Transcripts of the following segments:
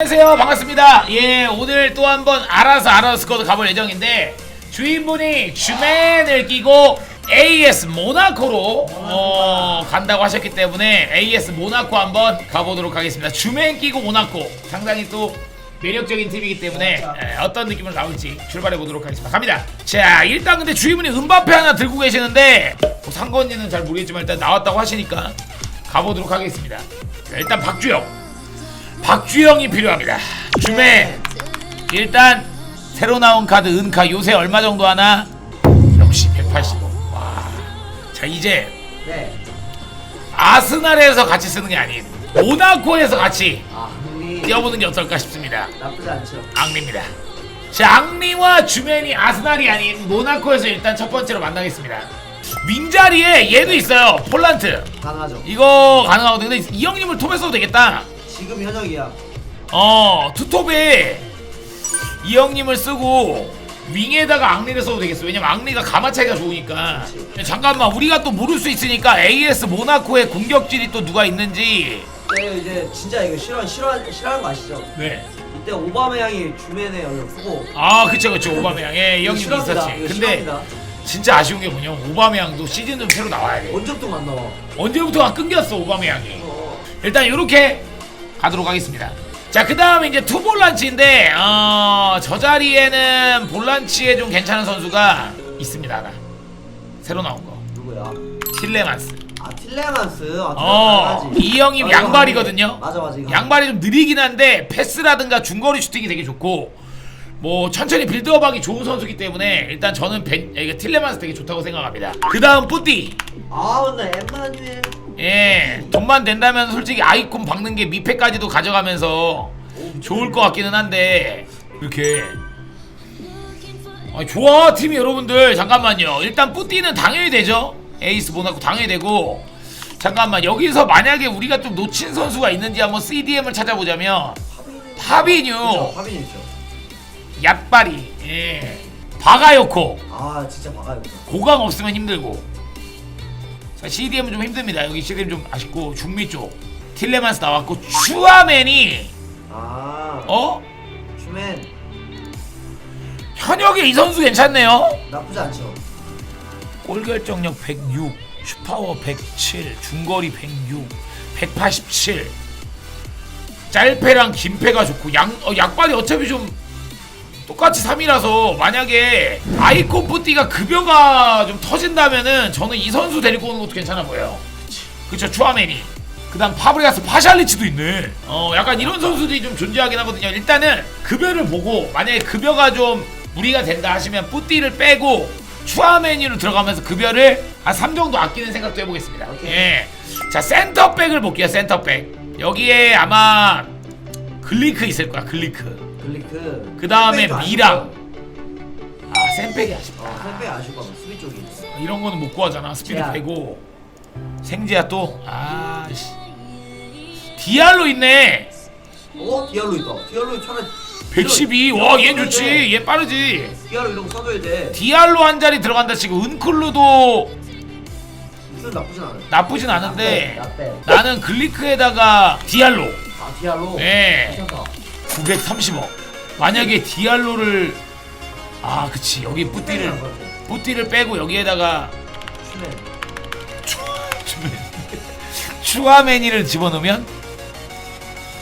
안녕하세요. 반갑습니다. 예 오늘 또 한번 알아서 알아서 스쿼드 가볼 예정인데 주인분이 주맨을 끼고 AS 모나코로 어, 간다고 하셨기 때문에 AS 모나코 한번 가보도록 하겠습니다. 주맨 끼고 모나코. 상당히 또 매력적인 팀이기 때문에 예, 어떤 느낌으로 나올지 출발해 보도록 하겠습니다. 갑니다. 자 일단 근데 주인분이 은바페 하나 들고 계시는데 뭐 상건지는 잘 모르겠지만 일단 나왔다고 하시니까 가보도록 하겠습니다. 자, 일단 박주영 박주영이 필요합니다. 주매 일단 새로 나온 카드 은카 요새 얼마 정도 하나? 역시 185. 와. 자 이제 네. 아스날에서 같이 쓰는 게 아닌 모나코에서 같이 아, 흥미 뛰어보는 게 어떨까 싶습니다. 나쁘지 않죠. 앙리입니다. 자 앙리와 주맨이 아스날이 아닌 모나코에서 일단 첫 번째로 만나겠습니다. 윈자리에 얘도 있어요. 폴란트. 강하죠. 이거 가능하거든요. 근데 이 형님을 톱에 써도 되겠다. 지금 현역이야. 어 투톱에 이 형님을 쓰고 윙에다가 앙리를 써도 되겠어 왜냐면 앙리가 가마 차이가 좋으니까 잠깐만 우리가 또 모를 수 있으니까 AS 모나코의 공격질이 또 누가 있는지 네, 이제 진짜 이거 싫어 싫어 싫어하는 거 아시죠? 네아 이때 오바메양이 주맨에 연락 쓰고 그쵸 그쵸 오바메양 예이 형님이 싫어합니다. 있었지 이거 근데 싫어합니다. 진짜 아쉬운 게 뭐냐면 오바메양도 시즌 좀 새로 나와야 돼 언제부터 안 나와? 언제부터가 끊겼어 오바메양이 어. 일단 이렇게 가도록 하겠습니다. 자, 그 다음에 이제 투 볼란치인데, 어, 저 자리에는 볼란치에 좀 괜찮은 선수가 있습니다. 하나. 새로 나온 거. 누구야? 틸레만스. 아 틸레만스. 아, 어, 틸레만스 이 형이 어, 양발이거든요. 맞아 맞아 이거. 양발이 좀 느리긴 한데, 패스라든가 중거리 슈팅이 되게 좋고, 뭐, 천천히 빌드업 하기 좋은 선수기 때문에, 일단 저는 벤, 틸레만스 되게 좋다고 생각합니다. 그 다음 뿌띠. 아 근데 엠마뉴엘. 예, 돈만 된다면 솔직히 아이콘 박는 게 미패까지도 가져가면서 좋을 것 같기는 한데 이렇게. 아, 좋아 팀이 여러분들. 잠깐만요. 일단 뿌띠는 당연히 되죠. 에이스 모나코 당연히 되고. 잠깐만 여기서 만약에 우리가 좀 놓친 선수가 있는지 한번 CDM을 찾아보자면 파비뉴. 그쵸, 파비뉴 있죠. 얏바리. 예. 바가요코. 아 진짜 박아요. 고강 없으면 힘들고. 자, CDM은 좀 힘듭니다 여기 CDM 좀 아쉽고 중미 쪽 틸레만스 나왔고 슈아맨이 아. 어? 주맨 현역에 이 선수 괜찮네요 나쁘지 않죠. 골 결정력 106 슈파워 107 중거리 106 187 짤패랑 김패가 좋고 양, 어, 약발이 어차피 좀 똑같이 3이라서 만약에 아이콘 뿌띠가 급여가 좀 터진다면은 저는 이 선수 데리고 오는 것도 괜찮아 보여요. 그쵸 추아맨이. 그 다음 파브리가스 파샬리치도 있네. 어 약간 이런 선수들이 좀 존재하긴 하거든요. 일단은 급여를 보고 만약에 급여가 좀 무리가 된다 하시면 뿌띠를 빼고 추아메니로 들어가면서 급여를 한 3 정도 아끼는 생각도 해보겠습니다. 오케이. 예. 자 센터백을 볼게요 센터백. 여기에 아마 글리크 있을 거야 글리크 글리크. 그 다음에 미랑 아쉽고. 아 센백이 아쉽다 어, 샌백 아쉬울 거면 수비 쪽이. 이런 거는 못 구하잖아 스피드 제야. 빼고 생지야 또 아 씨 디알로 있네 어 디알로 있다. 디알로 차라리. 112 디알로 와얘 써줘야 좋지 돼. 얘 빠르지 디알로 이런 거 써줘야 돼. 디알로 한 자리 들어간다 치고 은클루도 나쁘진 않아요. 나쁘진 않은데 나빼. 나는 글리크에다가 디알로 아 디알로. 네. 괜찮다. 930억 만약에 디알로를 아 그치 여기 뿌띠를 뿌띠를 빼고 여기에다가. 추가메니를 집어넣으면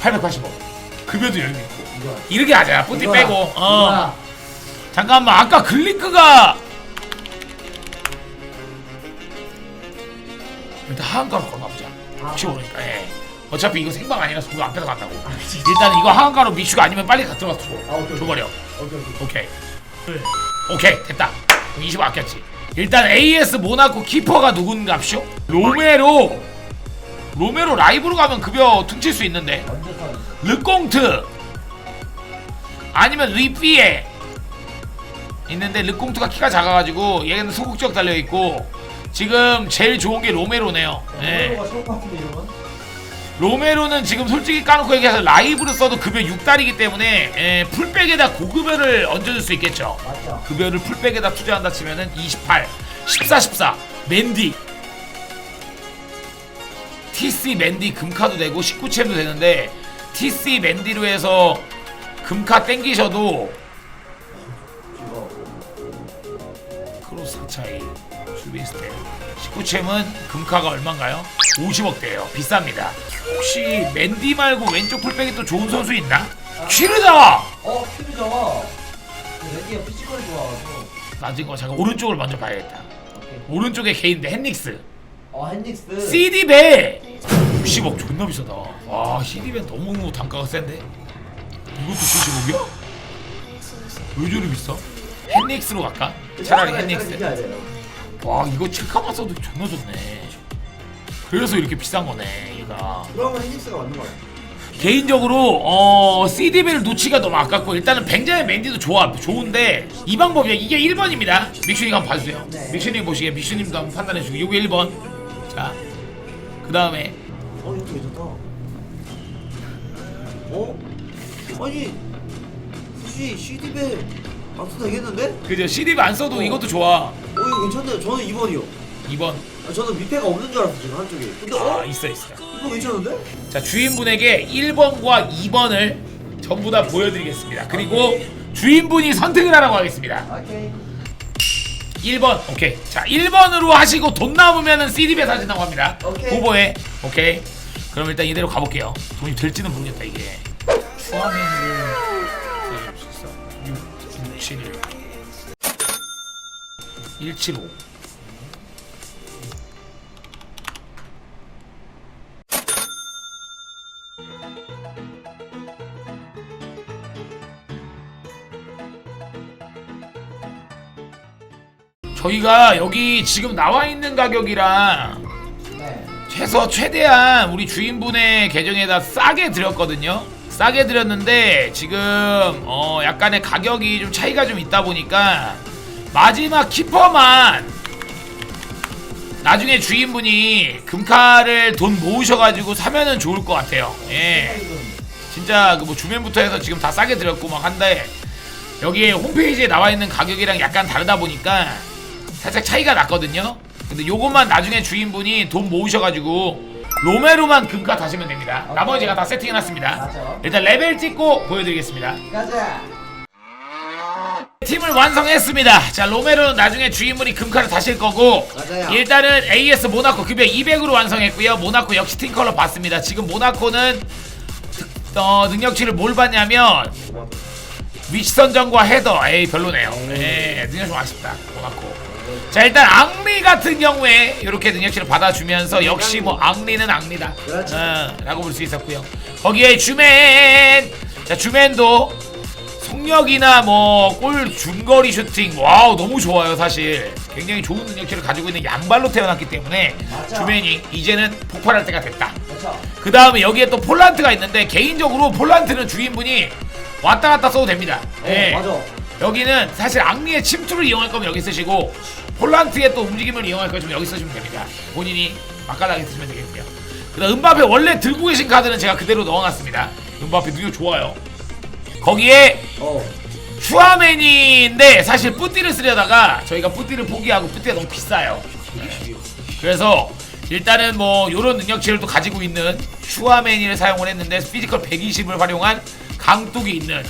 880억 급여도 여기 있고. 이렇게 하자 뿌띠 이거야. 빼고 어 이거야. 잠깐만 아까 글리크가 일단 하한가로 걸어보자 혹시 아. 모르니까 예. 어차피 이거 생방 아니라서 그거 앞에서 간다고. 일단 이거 하한가로 미슈가 아니면 빨리 가 들어가 줘. 아, 오케이, 줘버려. 오케이 오케이. 오케이. 오케이 됐다. 20 아꼈지. 일단 AS 모나코 키퍼가 누군갑쇼? 로메로. 로메로 라이브로 가면 급여 퉁칠 수 있는데. 언제 사? 르꽁트. 아니면 리피에 있는데 르꽁트가 키가 작아가지고 얘는 소극적 달려있고 지금 제일 좋은 게 로메로네요. 예. 로메로가 좋을 것 같은데 이러면? 로메로는 지금 솔직히 까놓고 얘기해서 라이브로 써도 급여 6달이기 때문에 예, 풀백에다 고급여를 얹어줄 수 있겠죠. 맞죠. 급여를 풀백에다 투자한다 치면은 28, 14, 14 맨디. TC 맨디 금카도 되고 19챔도 되는데 TC 맨디로 해서 금카 땡기셔도 크로스 차이 수비스텔. 19챔은 금카가 얼마인가요? 50억대예요. 비쌉니다 혹시 맨디 말고 왼쪽 풀백이 또 좋은 선수 있나? 퀴르다! 어 큐리잖아. 레디가 피지컬이 좋아가지고. 낮은 거 잠깐 오른쪽을 먼저 봐야겠다. 오케이. 오른쪽에 개인데 헨릭스. 어 헨릭스. CD배 60억 존나 비싸다. 와 CD배 너무 단가가 센데? 이것도 70억이야? 왜 저리 비싸? 헨릭스로 갈까? 차라리 헨릭스. 이겨야 돼요. 와 이거 체카만 써도 존나 좋네 그래서 이렇게 비싼 거네 얘가. 그러면 헨릭스가 맞는 거 같아 개인적으로 어 CD벨 놓치가 너무 아깝고 일단은 벤자민 맨디도 좋아 좋은데 이 방법이야 이게 1번입니다. 믹슈님 한번 봐주세요. 네. 믹슈님 보시게 믹슈님도 한번 판단해주고 이게 1번. 자 그 다음에. 어 이거 괜찮다. 어? 아니 굳이 CD배 안 써도 되겠는데? 그죠 CD벨 안 써도 이것도 좋아. 어 이거 괜찮네 저는 2번이요. 2번 아, 저는 밑에가 없는 줄 알았어 지금 한쪽에 근데 아 어? 있어 있어. 이거 괜찮은데? 자 주인분에게 1번과 2번을 전부 다 보여드리겠습니다. 그리고 주인분이 선택을 하라고 하겠습니다. 오케이. 1번 오케이. 자 1번으로 하시고 돈 남으면은 CD배 사진다고 합니다. 오케이. 후보에 오케이. 그럼 일단 이대로 가볼게요. 돈이 될지는 모르겠다 이게. 있어. 6, 6, 7, 1 175 저희가 여기 지금 나와 있는 가격이랑 네 최소 최대한 우리 주인분의 계정에다 싸게 드렸거든요. 싸게 드렸는데 지금 어 약간의 가격이 좀 차이가 좀 있다 보니까 마지막 키퍼만 나중에 주인분이 금카를 돈 모으셔가지고 사면은 좋을 것 같아요. 예. 진짜 그 뭐 주면부터 해서 지금 다 싸게 드렸고 막 한데 여기에 홈페이지에 나와 있는 가격이랑 약간 다르다 보니까 살짝 차이가 났거든요. 근데 요것만 나중에 주인분이 돈 모으셔가지고 로메로만 금가 다시면 됩니다. 나머지 제가 다 세팅해놨습니다. 맞아. 일단 레벨 찍고 보여드리겠습니다. 가자 팀을 완성했습니다. 자 로메로는 나중에 주인분이 금카를 다실 거고 맞아요. 일단은 AS 모나코 급여 200으로 완성했고요. 모나코 역시 팀 컬러 봤습니다. 지금 모나코는 어, 능력치를 뭘 받냐면 위치 선정과 헤더 에이 별로네요. 예, 능력 좀 아쉽다. 모나코. 자 일단 앙리 같은 경우에 이렇게 능력치를 받아주면서 역시 뭐 앙리는 앙리다. 그렇지. 어, 라고 볼 수 있었고요. 거기에 주맨. 자 주맨도 속력이나 뭐 골 중거리 슈팅 와우 너무 좋아요 사실 굉장히 좋은 능력치를 가지고 있는 양발로 태어났기 때문에 맞아. 주맨이 이제는 폭발할 때가 됐다. 그렇죠 그 다음에 여기에 또 폴란트가 있는데 개인적으로 폴란트는 주인분이 왔다 갔다 써도 됩니다. 예. 어, 맞아 여기는 사실 앙리의 침투를 이용할 거면 여기 쓰시고 폴란트의 또 움직임을 이용할 거면 여기 쓰시면 됩니다. 본인이 맛깔나게 쓰시면 되겠고요. 그다음 은바페 원래 들고 계신 카드는 제가 그대로 넣어놨습니다. 은바페 능력 좋아요. 거기에 어 슈아메니인데 사실 뿌띠를 쓰려다가 저희가 뿌띠를 포기하고 뿌띠가 너무 비싸요. 그래서 일단은 뭐 요런 능력치를 또 가지고 있는 슈아메니를 사용을 했는데 피지컬 120을 활용한 강뚝이 있는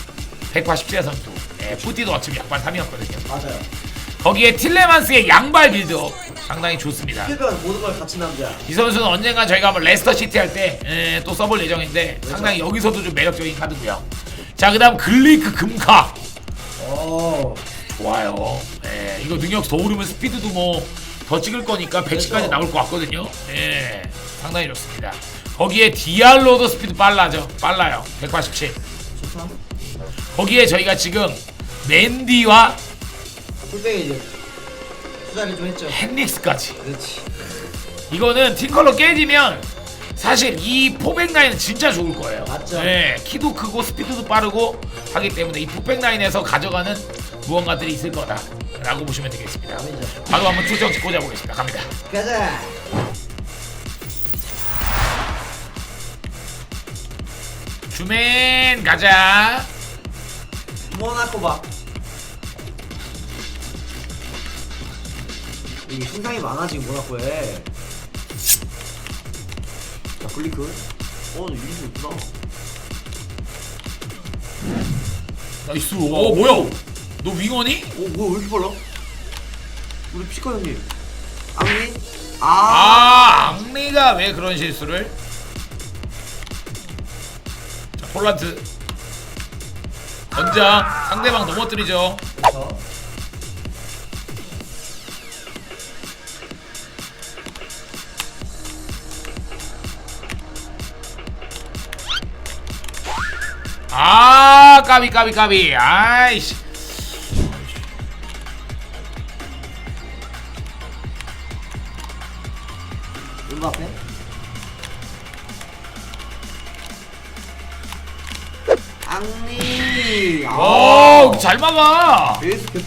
187의 선수. 예, 뿌띠도 어차피 약발 3이었거든요. 맞아요 거기에 틸레만스의 양발 빌드업 상당히 좋습니다. 필요한 모든 걸 갖춘 남자 이 선수는 언젠가 저희가 한번 레스터 시티 할 때 또 써볼 예정인데 상당히 여기서도 좀 매력적인 카드고요. 자 그다음 글리크 금카 어 좋아요. 예, 이거 능력 더 오르면 스피드도 뭐 더 찍을 거니까 110까지 그렇죠. 나올 것 같거든요. 예, 상당히 좋습니다. 거기에 디알로도 스피드 빨라져. 빨라요. 187. 좋다 거기에 저희가 지금 맨디와 풀백에 이제 투자를 좀 했죠 헨릭스까지. 그렇지 이거는 팀컬러 깨지면 사실 이 포백 라인은 진짜 좋을 거예요. 맞죠. 네, 키도 크고 스피드도 빠르고 하기 때문에 이 포백 라인에서 가져가는 무언가들이 있을 거다라고 보시면 되겠습니다. 바로 한번 투정치 꽂아보겠습니다. 갑니다. 가자 주맨 가자. 모나코 봐 이게 신상이 많아 지금 모나코에 자 글리크 어 이거 이쁘다 나이스. 오 뭐야? 너 윙어니? 오 뭐야 왜 이렇게 빨라? 우리 피카 형님. 악리? 아. 아 앙리가 왜 그런 실수를? 자 폴란트 전장 상대방 넘어뜨리죠. 저. 아 까비 까비 까비 아이씨 음바페? 악리. 아. 오 잘 막아 베이스 개.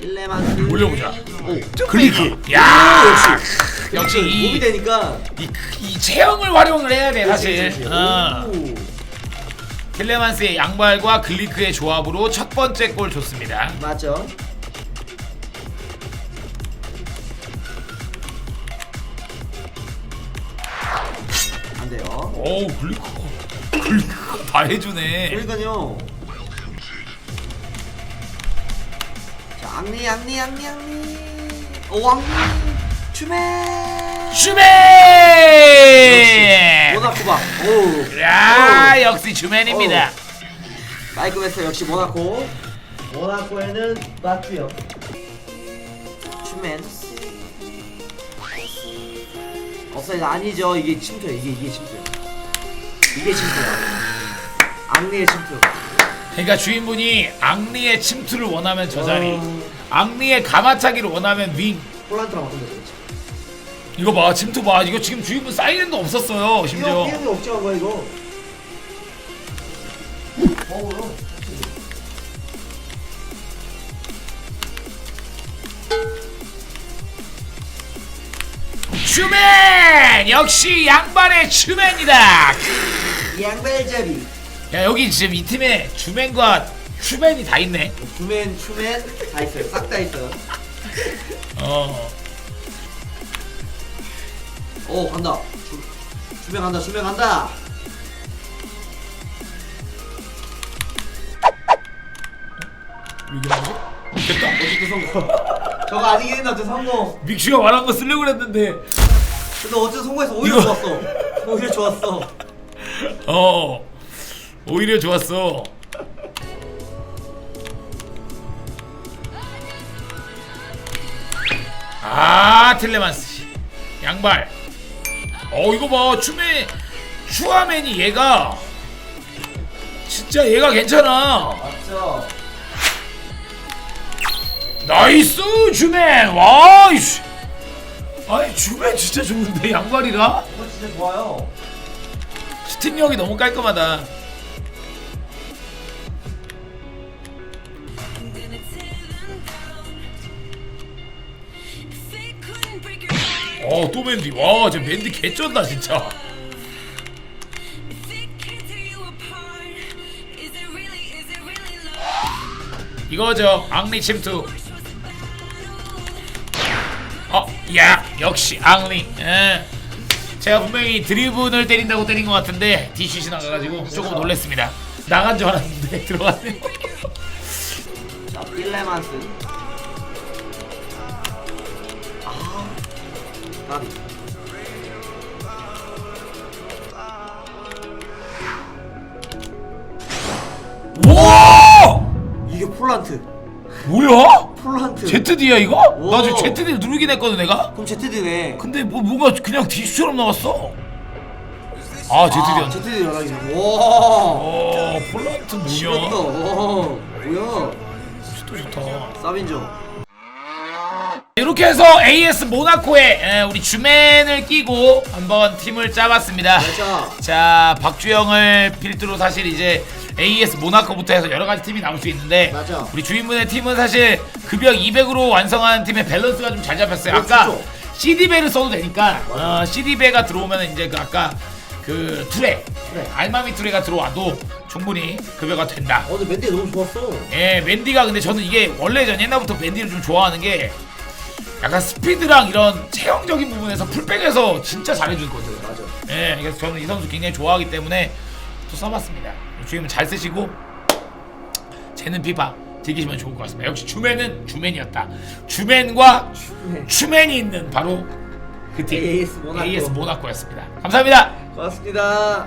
일레만스. 올려보자. 오. 클리크. 야 오, 역시. 역시 이- 몸이 되니까. 이, 이 체형을 활용을 해야 돼 사실 그치. 어. 오. 킬레만스의 양발과 글리크의 조합으로 첫 번째 골 좋습니다 맞죠? 오우 글리크 글리크가 다 해주네 그러니까요. 자, 악리, 악리, 악리, 악리. 오, 악리. 추메. 슈맨 모나코바. 오. 야 오. 역시 마이크 베스 역시 모나코. 모나코에는 맞고요. 추맨. 없어요. 아니죠. 이게 침투야. 이게 이게 침투야. 이게 침투야. 악리의 침투. 그러니까 주인분이 앙리의 침투를 원하면 저 자리 어. 앙리의 가마차기를 원하면 윙 폴란트랑 바꾼다 그랬지. 이거 봐 침투 봐 이거 지금 주인분 사이렌도 없었어요 심지어 피해 없지 않아 이거. 슈맨 역시 양반의 슈맨이다 양발잡이. 야 여기 지금 이 팀에 주맨과 슈맨이 다 있네 주맨 추맨 다 있어요. 싹 다 있어요. 어 오 간다. 주, 주맨 간다. 주맨 간다. 여기 나오지? 됐다 어쨌든 성공. 저거 아니긴 했는데 어쨌든 성공. 믹슈가 말한 거 쓰려고 그랬는데 근데 어쨌든 성공해서 오히려 이거- 좋았어. 오히려 좋았어. 어 오히려 좋았어 아 텔레만스 씨. 양발 어 이거 봐 추맨 추아맨이 얘가 진짜 얘가 괜찮아 맞죠? 나이스 주맨 와이씨 아니 주맨 진짜 좋은데 양발이라 이거 진짜 좋아요. 스팅력이 너무 깔끔하다 couldn't break your heart, 어또 맨디 와 저 맨디 개쩐다 진짜? 이거죠 앙리 침투 야, 역시 앙리. 예. 제가 분명히 드리븐을 때린다고 때린 것 같은데 디슛이 나가가지고 조금 놀랬습니다. 나간 줄 알았는데 들어갔네요. 자, 필레만스. 아, 까비. 와, 이게 폴란트. 뭐야? 폴란트. ZD야 이거? 나 지금 오. ZD 누르긴 했거든 내가. 그럼 ZD네. 근데 뭐 뭔가 그냥 디슛처럼 나왔어. 아 ZD야. 아, ZD 연락이네. 와. 어, 폴란트. 뭐야? 와. 뭐야? 또 좋다. 서빈조. 이렇게 해서 AS 모나코에 에, 우리 주맨을 끼고 한번 팀을 짜봤습니다. 자, 자 박주영을 필두로 사실 이제 AS 모나코부터 해서 여러 가지 팀이 나올 수 있는데 맞아. 우리 주인분의 팀은 사실 급여 200으로 완성한 팀의 밸런스가 좀 잘 잡혔어요. 어, 아까 좋죠. CD배를 써도 되니까 어, CD배가 들어오면 이제 그 아까 그 투레 투레. 알마미 투레가 들어와도 충분히 급여가 된다. 어, 근데 맨디 너무 좋았어. 예, 맨디가 근데 저는 이게 원래 전 옛날부터 맨디를 좀 좋아하는 게 약간 스피드랑 이런 체형적인 부분에서 풀백에서 진짜 잘해주거든. 맞아. 예, 그래서 저는 이 선수 굉장히 좋아하기 때문에 또 써봤습니다. 주임은 잘 쓰시고 쟤는 피파 즐기시면 좋을 것 같습니다. 역시 주맨은 주맨이었다. 주맨과 주맨. 추맨이 있는 바로 그 팀 AS 모나코. AS 모나코였습니다. 감사합니다. 고맙습니다.